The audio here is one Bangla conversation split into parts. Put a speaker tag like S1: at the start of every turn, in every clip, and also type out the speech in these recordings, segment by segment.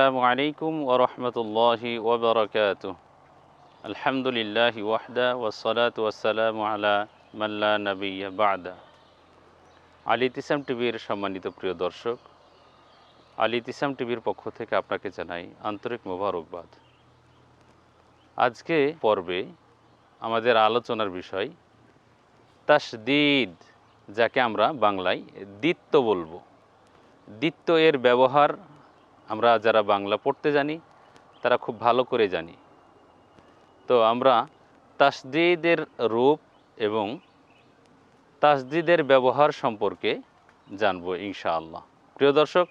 S1: আসসালামু আলাইকুম ওরহমতুল্লাহি ওবরকাত আলহামদুলিল্লাহ ওয়াহদা ওসলাত ওয়াসালাম আলা মাল্লা নবী বাদা। আলী তিসাম টিভির সম্মানিত প্রিয় দর্শক, আলী তিসাম টিভির পক্ষ থেকে আপনাকে জানাই আন্তরিক মোবারকবাদ। আজকে পর্বে আমাদের আলোচনার বিষয়, তাসদিদ, যাকে আমরা বাংলায় দ্বিত্ব বলব। দ্বিত্ব এর ব্যবহার আমরা যারা বাংলা পড়তে জানি, তারা খুব ভালো করে জানি। তো আমরা তাসদিদের রূপ এবং তাসদিদের ব্যবহার সম্পর্কে জানব ইনশাআল্লাহ। প্রিয় দর্শক,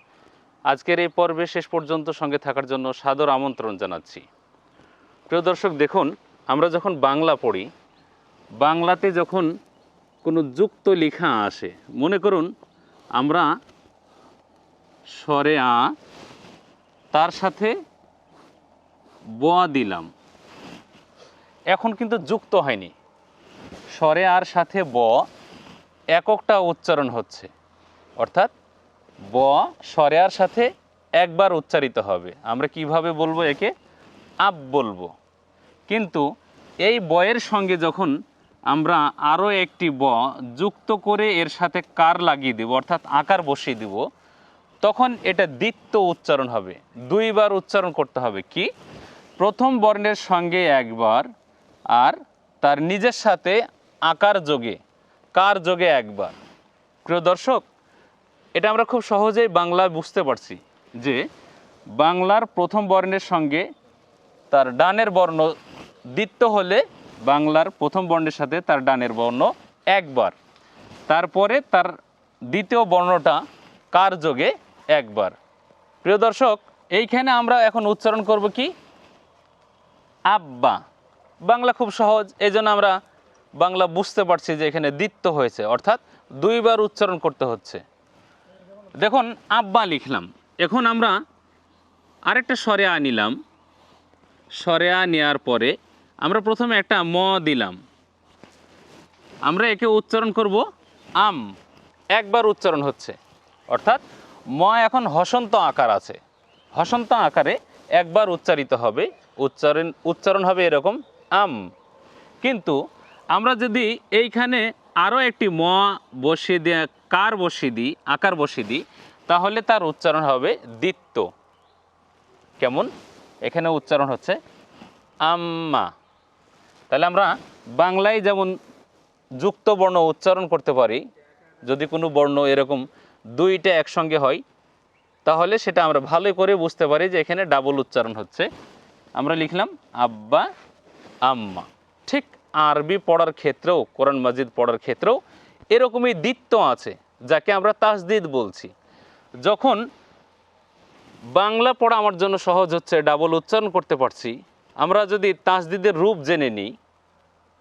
S1: আজকের এই পর্বে শেষ পর্যন্ত সঙ্গে থাকার জন্য সাদর আমন্ত্রণ জানাচ্ছি। প্রিয় দর্শক, দেখুন, আমরা যখন বাংলা পড়ি, বাংলাতে যখন কোনো যুক্ত লেখা আসে, মনে করুন, আমরা স্বরে আ তার সাথে ব দিলাম। এখন কিন্তু যুক্ত হয়নি। স্বরে আর সাথে ব এককটা উচ্চারণ হচ্ছে। অর্থাৎ ব স্বরে আর সাথে একবার উচ্চারিত হবে। আমরা কীভাবে বলব একে? আপ বলব। কিন্তু এই বয়ের সঙ্গে যখন আমরা আরও একটি ব যুক্ত করে এর সাথে কার লাগিয়ে দেব, অর্থাৎ আকার বসিয়ে দেব তখন এটা দ্বিত্ব উচ্চারণ হবে। দুইবার উচ্চারণ করতে হবে কি? প্রথম বর্ণের সঙ্গে একবার আর তার নিজের সাথে আকার যোগে, কার যোগে একবার। প্রিয় দর্শক, এটা আমরা খুব সহজেই বাংলায় বুঝতে পারছি যে বাংলার প্রথম বর্ণের সঙ্গে তার ডানের বর্ণ দ্বিত্ব হলে বাংলার প্রথম বর্ণের সাথে তার ডানের বর্ণ একবার। তারপরে তার দ্বিতীয় বর্ণটা কার যোগে একবার। প্রিয় দর্শক, এইখানে আমরা এখন উচ্চারণ করব কি? আব্বা। বাংলা খুব সহজ এই আমরা বাংলা বুঝতে পারছি যে এখানে দ্বিত্ব হয়েছে, অর্থাৎ দুইবার উচ্চারণ করতে হচ্ছে। দেখুন, আব্বা লিখলাম। এখন আমরা আরেকটা স্বরে আ নিলাম। স্বরে আ নেওয়ার পরে আমরা প্রথমে একটা ম দিলাম। আমরা একে উচ্চারণ করব আম। একবার উচ্চারণ হচ্ছে, অর্থাৎ ম এখন হসন্ত আকার আছে। হসন্ত আকারে একবার উচ্চারিত হবে, উচ্চারণ উচ্চারণ হবে এরকম, আম। কিন্তু আমরা যদি এইখানে আরও একটি ম বসিয়ে দিয়ে, কার বসিয়ে দিই, আকার বসিয়ে দিই, তাহলে তার উচ্চারণ হবে দ্বিত্ব কেমন? এখানে উচ্চারণ হচ্ছে আম্মা। তাহলে আমরা বাংলায় যেমন যুক্ত বর্ণ উচ্চারণ করতে পারি, যদি কোনো বর্ণ এরকম দুইটা একসঙ্গে হয়, তাহলে সেটা আমরা ভালো করে বুঝতে পারি যে এখানে ডাবল উচ্চারণ হচ্ছে। আমরা লিখলাম, আব্বা, আম্মা। ঠিক আরবি পড়ার ক্ষেত্রেও, কোরআন মাজিদ পড়ার ক্ষেত্রেও এরকমই দ্বিত্ব আছে, যাকে আমরা তাসদিদ বলছি। যখন বাংলা পড়া আমার জন্য সহজ হচ্ছে ডাবল উচ্চারণ করতে পারছি, আমরা যদি তাসদিদের রূপ জেনে নিই,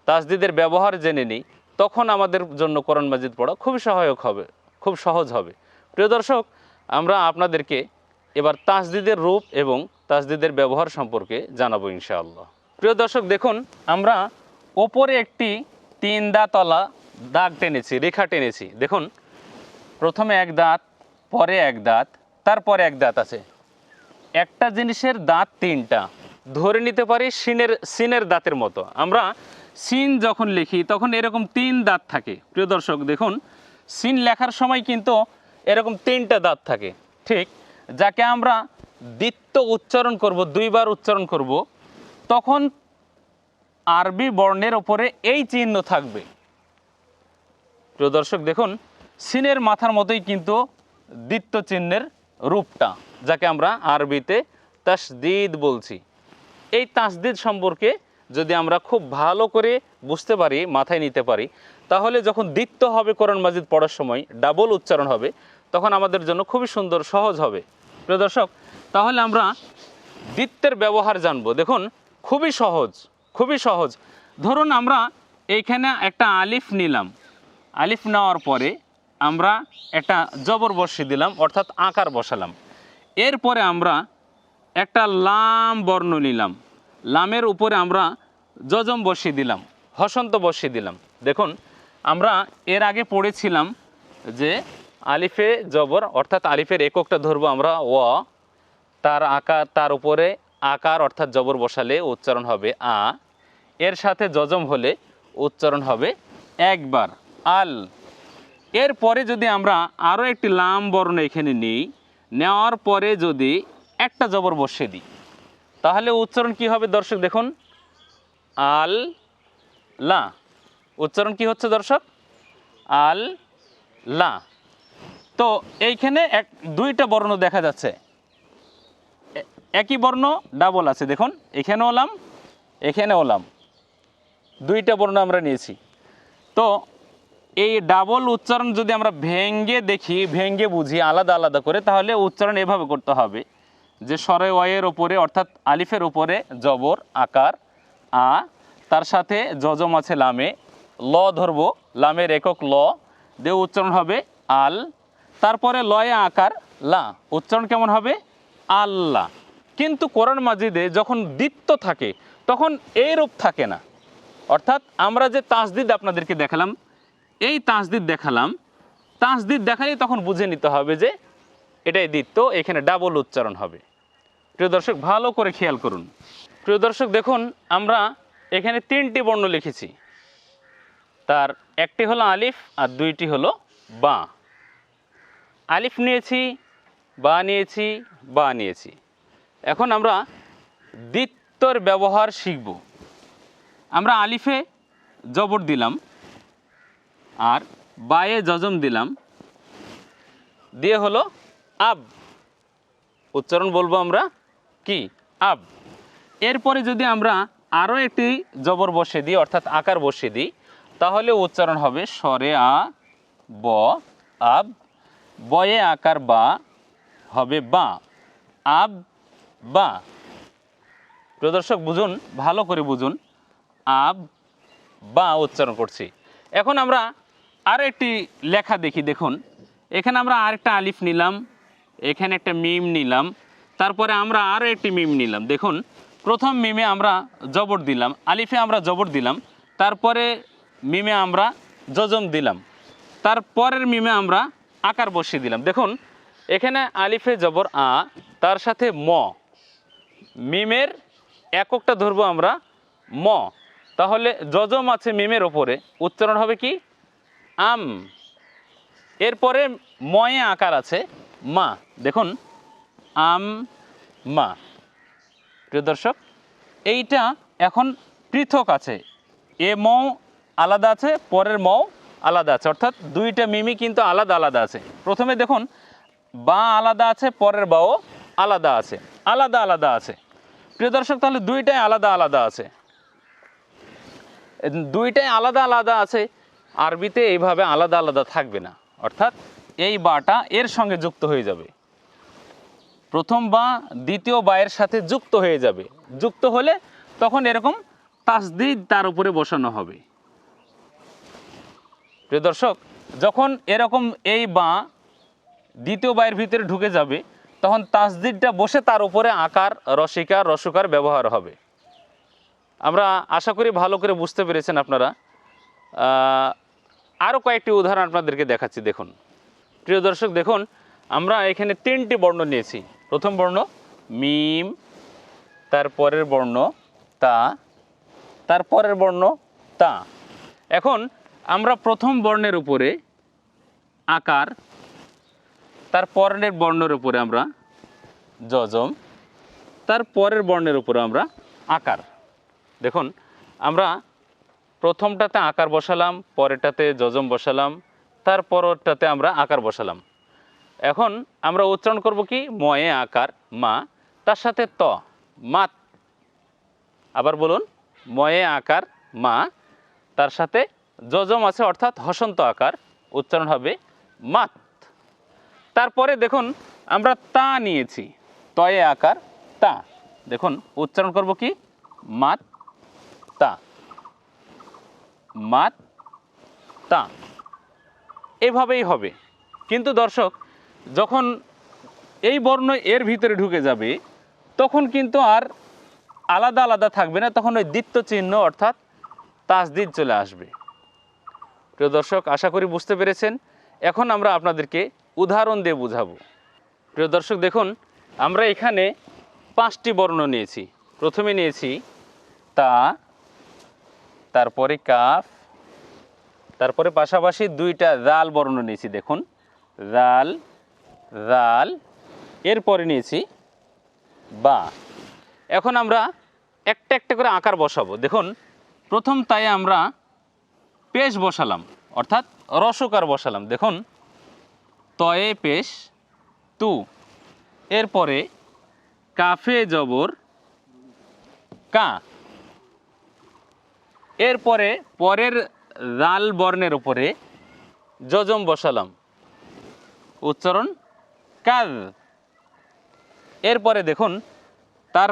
S1: তাসদিদের ব্যবহার জেনে নিই, তখন আমাদের জন্য কোরআন মাজিদ পড়া খুবই সহায়ক হবে। খুব সহজ হবে। প্রিয় দর্শক, আমরা আপনাদেরকে এবার তাসদিদের রূপ এবং তাসদিদের ব্যবহার সম্পর্কে জানাব ইনশাআল্লাহ। প্রিয় দর্শক, দেখুন, আমরা ওপরে একটি তিন দাঁতলা দাগ টেনেছি, রেখা টেনেছি। দেখুন, প্রথমে এক দাঁত, পরে এক দাঁত, তারপরে এক দাঁত আছে। একটা জিনিসের দাঁত তিনটা, ধরে নিতে পারি সিনের সিনের দাঁতের মতো। আমরা সিন যখন লিখি, তখন এরকম তিন দাঁত থাকে। প্রিয় দর্শক, দেখুন সিন লেখার সময় কিন্তু এরকম তিনটা দাঁত থাকে। ঠিক? যাকে আমরা দ্বিত্ব উচ্চারণ করব, দুইবার উচ্চারণ করব, তখন আরবি বর্ণের ওপরে এই চিহ্ন থাকবে। প্রিয় দর্শক, দেখুন, সিনের মাথার মতোই কিন্তু দ্বিত্ব চিহ্নের রূপটা, যাকে আমরা আরবিতে তাসদিদ বলছি। এই তাসদিদ সম্পর্কে যদি আমরা খুব ভালো করে বুঝতে পারি, মাথায় নিতে পারি তাহলে যখন দ্বিত্ব হবে কোরআন মাজিদ পড়ার সময় ডাবল উচ্চারণ হবে, তখন আমাদের জন্য খুবই সুন্দর, সহজ হবে। প্রিয় দর্শক, তাহলে আমরা দ্বিত্বের ব্যবহার জানব। দেখুন, খুবই সহজ খুবই সহজ। ধরুন আমরা এইখানে একটা আলিফ নিলাম। আলিফ নেওয়ার পরে আমরা একটা জবর বসিয়ে দিলাম, অর্থাৎ আকার বসালাম। এরপরে আমরা একটা লাম বর্ণ নিলাম। লামের উপরে আমরা যজম বসিয়ে দিলাম, হসন্ত বসিয়ে দিলাম। দেখুন আমরা এর আগে পড়েছিলাম যে আলিফে জবর, অর্থাৎ আলিফের এককটা ধরবো আমরা, ও। তার আকার, তার উপরে আকার, অর্থাৎ জবর বসালে উচ্চারণ হবে আ। এর সাথে যজম হলে উচ্চারণ হবে একবার, আল। এরপরে যদি আমরা আরও একটি লাম বর্ণ এখানে নিই, নেওয়ার পরে যদি একটা জবর বসিয়ে দিই, তাহলে উচ্চারণ কি হবে দর্শক দেখুন? আল, লা। উচ্চারণ কি হচ্ছে দর্শক? আল লা। তো এইখানে এক, দুইটা বর্ণ দেখা যাচ্ছে। একই বর্ণ ডাবল আছে। দেখুন এখানে ওলাম এখানে ওলাম দুইটা বর্ণ আমরা নিয়েছি। তো এই ডাবল উচ্চারণ যদি আমরা ভেঙ্গে দেখি, ভেঙ্গে বুঝি, আলাদা আলাদা করে, তাহলে উচ্চারণ এভাবে করতে হবে যে স্বরে ওয়ের ওপরে অর্থাৎ আলিফের উপরে জবর, আকার, আ, তার সাথে যজম আছে লামে ল ধরবো, লামের একক ল দিয়ে উচ্চারণ হবে আল, তারপরে লয়ে আকার, লা, উচ্চারণ কেমন হবে? আল্লাহ কিন্তু কোরআন মাজিদে যখন দ্বিত্ব থাকে, তখন এই রূপ থাকে না। অর্থাৎ আমরা যে তাসদিদ আপনাদেরকে দেখালাম, এই তাসদিদ দেখালাম, তাসদিদ দেখালেই তখন বুঝে নিতে হবে যে এটাই দ্বিত্ব, এখানে ডাবল উচ্চারণ হবে। প্রিয় দর্শক, ভালো করে খেয়াল করুন। প্রিয় দর্শক, দেখুন, আমরা এখানে তিনটি বর্ণ লিখেছি। তার একটি হলো আলিফ আর দুইটি হলো বা। আলিফ নিয়েছি, বা নিয়েছি বা নিয়েছি। এখন আমরা দ্বিত্বর ব্যবহার শিখব। আমরা আলিফে জবর দিলাম আর বায়ে যজম দিলাম। দিয়ে হলো আব। উচ্চারণ বলব আমরা কি? আব। এরপরে যদি আমরা আরও একটি জবর বসে দিই, অর্থাৎ আকার বসে দিই তাহলে উচ্চারণ হবে স্বরে আ, ব, আব। বয়ে আকার বা হবে বা। আব, বা। প্রিয় দর্শক, বুঝুন, ভালো করে বুঝুন। আব, বা উচ্চারণ করছি। এখন আমরা আর একটি লেখা দেখি, দেখুন। এখানে আমরা আরেকটা আলিফ নিলাম, এখানে একটা মিম নিলাম, তারপরে আমরা আরও একটি মিম নিলাম। দেখুন, প্রথম মিমে আমরা জবর দিলাম, আলিফে আমরা জবর দিলাম, তারপরে মিমে আমরা যজম দিলাম। তারপরের মিমে আমরা আকার বসিয়ে দিলাম। দেখুন, এখানে আলিফে জবর আ, তার সাথে ম। মিমের এককটা ধরবো আমরা ম। তাহলে যজম আছে মিমের ওপরে। উচ্চারণ হবে কি? আম। এরপরে ময়ে আকার আছে মা। দেখুন, আম, মা। প্রিয় দর্শক, এইটা এখন পৃথক আছে। এ মৌ আলাদা আছে, পরের মৌ আলাদা আছে। অর্থাৎ দুইটা মিমি কিন্তু আলাদা আলাদা আছে। প্রথমে দেখুন, বা আলাদা আছে, পরের বাও আলাদা আছে। আলাদা আলাদা আছে। প্রিয় দর্শক, তাহলে দুইটাই আলাদা আলাদা আছে। দুইটাই আলাদা আলাদা আছে, আরবিতে এইভাবে আলাদা আলাদা থাকবে না। অর্থাৎ এই বাটা এর সঙ্গে যুক্ত হয়ে যাবে। প্রথম বা দ্বিতীয় বায়ের সাথে যুক্ত হয়ে যাবে। যুক্ত হলে তখন এরকম তাস তাসদিদ তার উপরে বসানো হবে। প্রিয় দর্শক, যখন এরকম এই বা দ্বিতীয় বায়ের ভিতরে ঢুকে যাবে, তখন তাসদিরটা বসে তার উপরে আকার রসিকার রসকার ব্যবহার হবে। আমরা আশা করি ভালো করে বুঝতে পেরেছেন আপনারা। আরও কয়েকটি উদাহরণ আপনাদেরকে দেখাচ্ছি, দেখুন। প্রিয় দর্শক, দেখুন, আমরা এখানে তিনটি বর্ণ নিয়েছি। প্রথম বর্ণ, মিম, তারপরের বর্ণ, তা, তারপরের বর্ণ, তা। এখন আমরা প্রথম বর্ণের উপরে আকার, তার পরের বর্ণের উপরে আমরা যজম, তার পরের বর্ণের উপরে আমরা আকার। দেখুন, আমরা প্রথমটাতে আকার বসালাম, পরেরটাতে যজম বসালাম, তার পরেরটাতে আমরা আকার বসালাম। এখন আমরা উচ্চারণ করব কি? ময়ে আকার, মা, তার সাথে ত, মাত। আবার বলুন, ময়ে আকার, মা, তার সাথে যজম আছে অর্থাৎ হসন্ত আকার, উচ্চারণ হবে মাত। তারপরে দেখুন, আমরা তা নিয়েছি, তয়ে আকার, তা। দেখুন, উচ্চারণ করব কি? মাত, তা। মাত, তা। এভাবেই হবে। কিন্তু দর্শক, যখন এই বর্ণ এর ভিতরে ঢুকে যাবে, তখন কিন্তু আর আলাদা আলাদা থাকবে না, তখন ওই দ্বিত্ব চিহ্ন অর্থাৎ তাসদিদ চলে আসবে। প্রিয় দর্শক, আশা করি বুঝতে পেরেছেন। এখন আমরা আপনাদেরকে উদাহরণ দিয়ে বুঝাবো। প্রিয় দর্শক, দেখুন, আমরা এখানে পাঁচটি বর্ণ নিয়েছি। প্রথমে নিয়েছি তা, তারপরে কাফ, তারপরে পাশাপাশি দুইটা জাল বর্ণ নিয়েছি, দেখুন। জাল জাল, এরপরে নিয়েছি বা। এখন আমরা একটা একটা করে আকার বসাবো। দেখুন, প্রথম তাই আমরা পেশ বসালাম, অর্থাৎ রসকার বসালাম। দেখুন, তয়ে পেশ, তু, এরপরে কাফে জবর, কা। এরপরে পরের লাল বর্ণের উপরে যজম বসালাম। উচ্চারণ, কাজ। এরপরে দেখুন, তার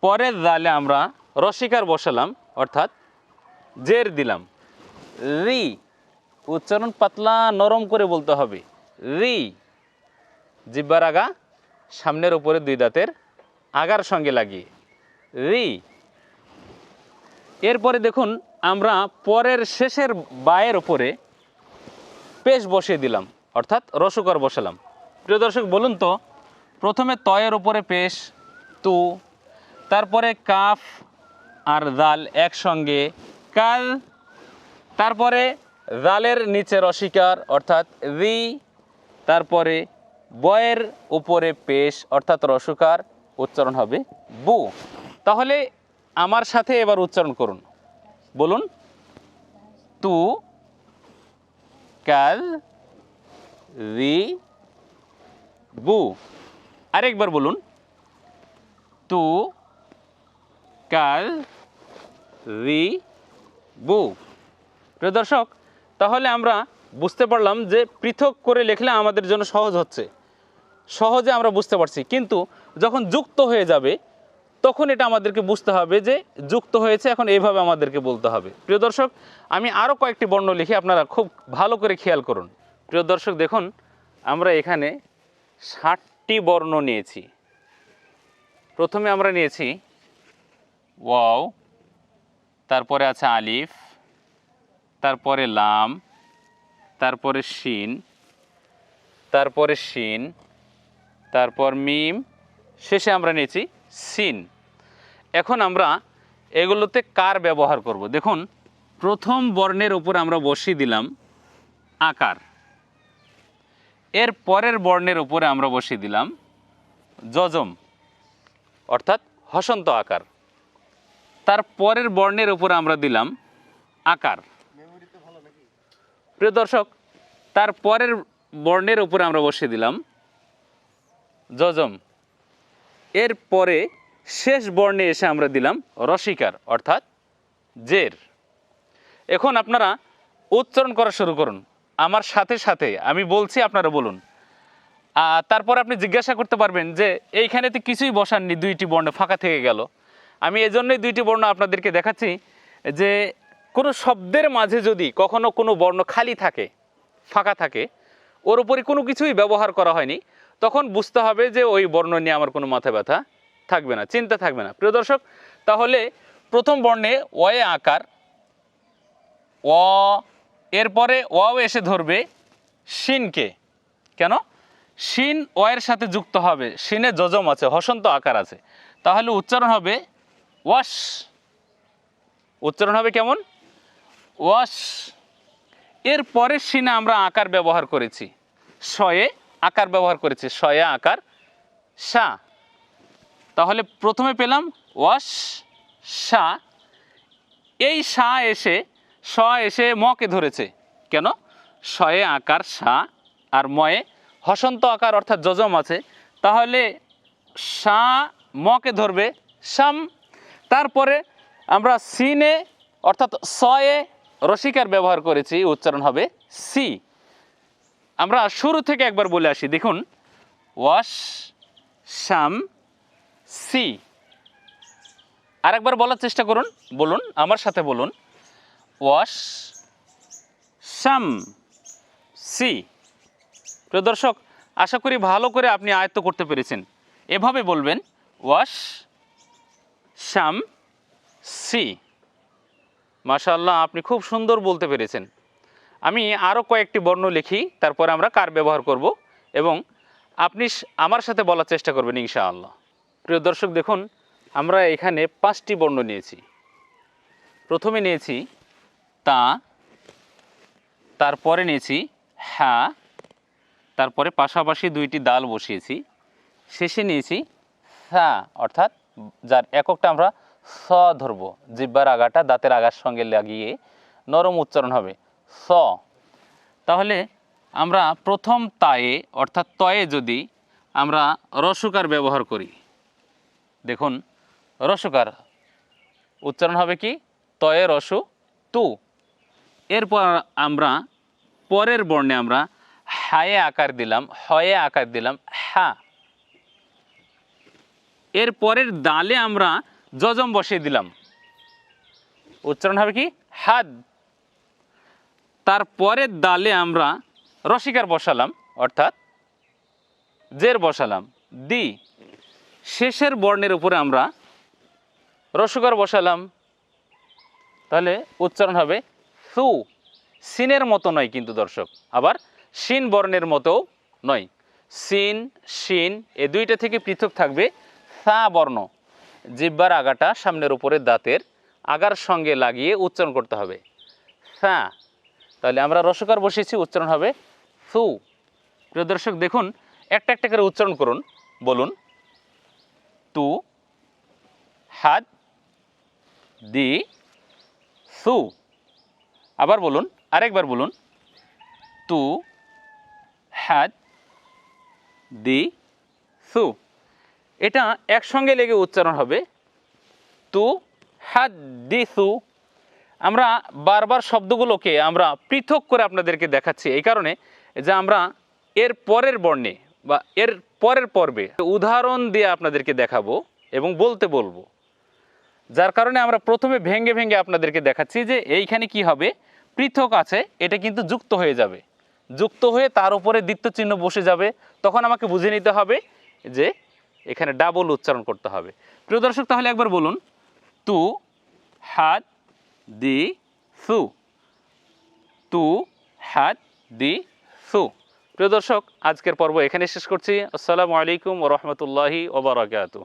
S1: পরের জালে আমরা রসিকার বসালাম, অর্থাৎ জের দিলাম। রি, উচ্চারণ পাতলা নরম করে বলতে হবে। রি, জিব্বার আগা, সামনের উপরে দুই দাঁতের আগার সঙ্গে লাগিয়ে। রি, এরপরে দেখুন আমরা পরের শেষের বায়ের উপরে পেশ বসিয়ে দিলাম, অর্থাৎ রসুকর বসালাম। প্রিয় দর্শক, বলুন তো, প্রথমে তয়ের উপরে পেশ, তু, তারপরে কাফ আর জাল একসঙ্গে, কাল তারপরে জালের নিচে রসিকার অর্থাৎ রি তারপরে বয়ের উপরে পেশ, অর্থাৎ রসুকার উচ্চারণ হবে বু। তাহলে আমার সাথে এবার উচ্চারণ করুন। বলুন, তু, কাল রি বু। আরেকবার বলুন, তু, কাল রি বু। প্রিয় দর্শক, তাহলে আমরা বুঝতে পারলাম যে পৃথক করে লিখলে আমাদের জন্য সহজ হচ্ছে। সহজে আমরা বুঝতে পারছি। কিন্তু যখন যুক্ত হয়ে যাবে, তখন এটা আমাদেরকে বুঝতে হবে যে যুক্ত হয়েছে, এখন এইভাবে আমাদেরকে বলতে হবে। প্রিয় দর্শক, আমি আরও কয়েকটি বর্ণ লিখি আপনারা খুব ভালো করে খেয়াল করুন। প্রিয় দর্শক, দেখুন, আমরা এখানে ষাটটি বর্ণ নিয়েছি। প্রথমে আমরা নিয়েছি ওয়াও, তারপরে আছে আলিফ তারপরে লাম, তারপরে শিন তারপরে শিন, তারপর মিম, শেষে আমরা নিয়েছি সিন। এখন আমরা এগুলোতে কার ব্যবহার করব? দেখুন, প্রথম বর্ণের উপর আমরা বসিয়ে দিলাম আকার। এর পরের বর্ণের উপরে আমরা বসিয়ে দিলাম যজম, অর্থাৎ হসন্ত আকার। তার পরের বর্ণের উপরে আমরা দিলাম আকার। প্রিয় দর্শক, তার পরের বর্ণের উপরে আমরা বসিয়ে দিলাম। যজম। এর পরে শেষ বর্ণে এসে আমরা দিলাম রসিকার, অর্থাৎ জের। এখন আপনারা উচ্চারণ করা শুরু করুন। আমার সাথে সাথে, আমি বলছি, আপনারা বলুন। তারপর আপনি জিজ্ঞাসা করতে পারবেন যে, এইখানে তো কিছুই বসাননি, দুইটি বর্ণ ফাঁকা থেকে গেল। আমি এজন্যই দুইটি বর্ণ আপনাদেরকে দেখাচ্ছি যে কোনো শব্দের মাঝে যদি কখনো কোনো বর্ণ খালি থাকে, ফাঁকা থাকে, ওর উপরে কোনো কিছুই ব্যবহার করা হয়নি, তখন বুঝতে হবে যে ওই বর্ণ নিয়ে আমার কোনো মাথা ব্যথা থাকবে না, চিন্তা থাকবে না। প্রিয় দর্শক, তাহলে প্রথম বর্ণে ওয়ে আকার অ এরপরে ওয়াও এসে ধরবে শিনকে। কেন? শিন ওয়ের সাথে যুক্ত হবে, শিনে যজম আছে, হসন্ত আকার আছে। তাহলে উচ্চারণ হবে ওয়াশ। উচ্চারণ হবে কেমন? ওয়াশ। এর পরের শিনে আমরা আকার ব্যবহার করেছি। শয়ে আকার ব্যবহার করেছি। শয়ে আকার সা। তাহলে প্রথমে পেলাম ওয়াশ, সা। এই সা এসে, স এসে মকে ধরেছে। কেন? শয়ে আকার সা আর ময়ে হসন্ত আকার অর্থাৎ যজম আছে। তাহলে সা মকে ধরবে সাম। তারপরে আমরা সিনে অর্থাৎ সয়ে রসিকার ব্যবহার করেছি, উচ্চারণ হবে সি আমরা শুরু থেকে একবার বলে আসি, দেখুন। ওয়াশ শাম সি আরেকবার বলার চেষ্টা করুন, বলুন, আমার সাথে বলুন। ওয়াশ শাম সি প্রিয় দর্শক, আশা করি ভালো করে আপনি আয়ত্ত করতে পেরেছেন। এভাবে বলবেন, ওয়াশ শাম সি মাশাআল্লাহ, আপনি খুব সুন্দর বলতে পেরেছেন। আমি আরও কয়েকটি বর্ণ লিখি, তারপরে আমরা কার ব্যবহার করব এবং আপনি আমার সাথে বলার চেষ্টা করবেন ইনশাআল্লাহ। প্রিয় দর্শক, দেখুন, আমরা এখানে পাঁচটি বর্ণ নিয়েছি। প্রথমে নিয়েছি তা, তারপরে নিয়েছি হ্যাঁ তারপরে পাশাপাশি দুইটি দাল বসিয়েছি। শেষে নিয়েছি সা অর্থাৎ যার এককটা আমরা স ধরব, জিব্বার আগাটা দাঁতের আগার সঙ্গে লাগিয়ে নরম উচ্চারণ হবে। স। তাহলে আমরা প্রথম তায়ে, অর্থাৎ তয়ে যদি আমরা রসুকার ব্যবহার করি। দেখুন, রসুকার উচ্চারণ হবে কি? তয়ে রসু তু। এরপর আমরা পরের বর্ণে আমরা হায়ে আকার দিলাম, হয়ে আকার দিলাম হ্যাঁ এর পরের দালে আমরা যজম বসিয়ে দিলাম। উচ্চারণ হবে কি? হাদ। তারপরের দালে আমরা রসিকার বসালাম, অর্থাৎ জের বসালাম, দি। শেষের বর্ণের উপরে আমরা রসুকার বসালাম। তাহলে উচ্চারণ হবে সু। সিনের মতো নয় কিন্তু দর্শক, আবার সিন বর্ণের মতো নয়। সিন, শিন, এ দুইটা থেকে পৃথক থাকবে সা বর্ণ। জিব্বার আগাটা সামনের উপরে দাঁতের আগার সঙ্গে লাগিয়ে উচ্চারণ করতে হবে। সা তাহলে আমরা রসকার বসিয়েছি, উচ্চারণ হবে সু প্রিয় দর্শক, দেখুন, একটা একটা করে উচ্চারণ করুন, বলুন, তু, হাত, দি সু আবার বলুন, আরেকবার বলুন, তু, হাত, দি সু এটা একসঙ্গে লেগে উচ্চারণ হবে। তু হ্যাদ দি, সু। আমরা বারবার শব্দগুলোকে আমরা পৃথক করে আপনাদেরকে দেখাচ্ছি এই কারণে যে আমরা এর পরের বর্ণে বা এর পরের পর্বে উদাহরণ দিয়ে আপনাদেরকে দেখাবো এবং বলতে বলব। যার কারণে আমরা প্রথমে ভেঙ্গে ভেঙ্গে আপনাদেরকে দেখাচ্ছি যে এইখানে কি হবে? পৃথক আছে, এটা কিন্তু যুক্ত হয়ে যাবে। যুক্ত হয়ে তার উপরে দ্বিতীয় চিহ্ন বসে যাবে। তখন আমাকে বুঝে নিতে হবে যে এখানে ডাবল উচ্চারণ করতে হবে। প্রিয় দর্শক, তাহলে একবার বলুন। তু, হাত, দি, সু। তু, হাত, দি, সু। প্রিয় দর্শক, আজকের পর্ব এখানে শেষ করছি। আসসালামু আলাইকুম ও রহমতুল্লাহি ওবরাকাতু